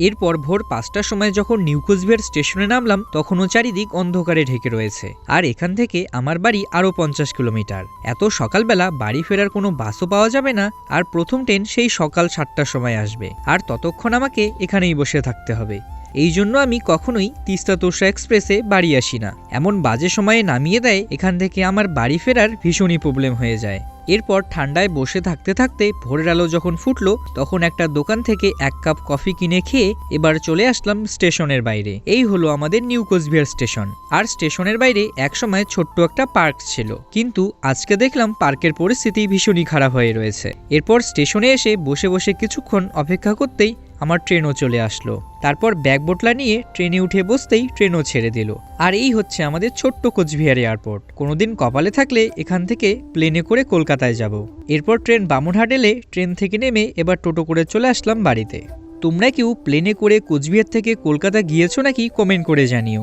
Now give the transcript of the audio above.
এরপর ভোর পাঁচটার সময় যখন নিউ কোচবিহার স্টেশনে নামলাম, তখনও চারিদিক অন্ধকারে ঢেকে রয়েছে। আর এখান থেকে আমার বাড়ি আরও পঞ্চাশ কিলোমিটার। এত সকালবেলা বাড়ি ফেরার কোনো বাসও পাওয়া যাবে না, আর প্রথম ট্রেন সেই সকাল সাতটার সময় আসবে। আর ততক্ষণ আমাকে এখানেই বসে থাকতে হবে। এই জন্য আমি কখনোই তিস্তা তোষা এক্সপ্রেসে বাড়ি আসি না। এমন বাজে সময়ে নামিয়ে দেয়, এখান থেকে আমার বাড়ি ফেরার ভীষণই প্রবলেম হয়ে যায়। এরপর ঠান্ডায় বসে থাকতে থাকতে ভোরের আলো যখন ফুটল, তখন একটা দোকান থেকে এক কাপ কফি কিনে খেয়ে এবার চলে আসলাম স্টেশনের বাইরে। এই হলো আমাদের নিউ কোচবিহার স্টেশন। আর স্টেশনের বাইরে একসময় ছোট্ট একটা পার্ক ছিল। কিন্তু আজকে দেখলাম পার্কের পরিস্থিতি ভীষণই খারাপ হয়ে রয়েছে। এরপর স্টেশনে এসে বসে বসে কিছুক্ষণ অপেক্ষা করতেই আমার ট্রেনও চলে আসলো। তারপর ব্যাগ বোটলা নিয়ে ট্রেনে উঠে বসতেই ট্রেনও ছেড়ে দিল। আর এই হচ্ছে আমাদের ছোট্ট কোচবিহার এয়ারপোর্ট। কোনোদিন কপালে থাকলে এখান থেকে প্লেনে করে কলকাতায় যাব। এরপর ট্রেন বামুনহাট এলে ট্রেন থেকে নেমে এবার টোটো করে চলে আসলাম বাড়িতে। তোমরা কেউ প্লেনে করে কোচবিহার থেকে কলকাতা গিয়েছো নাকি কমেন্ট করে জানিও।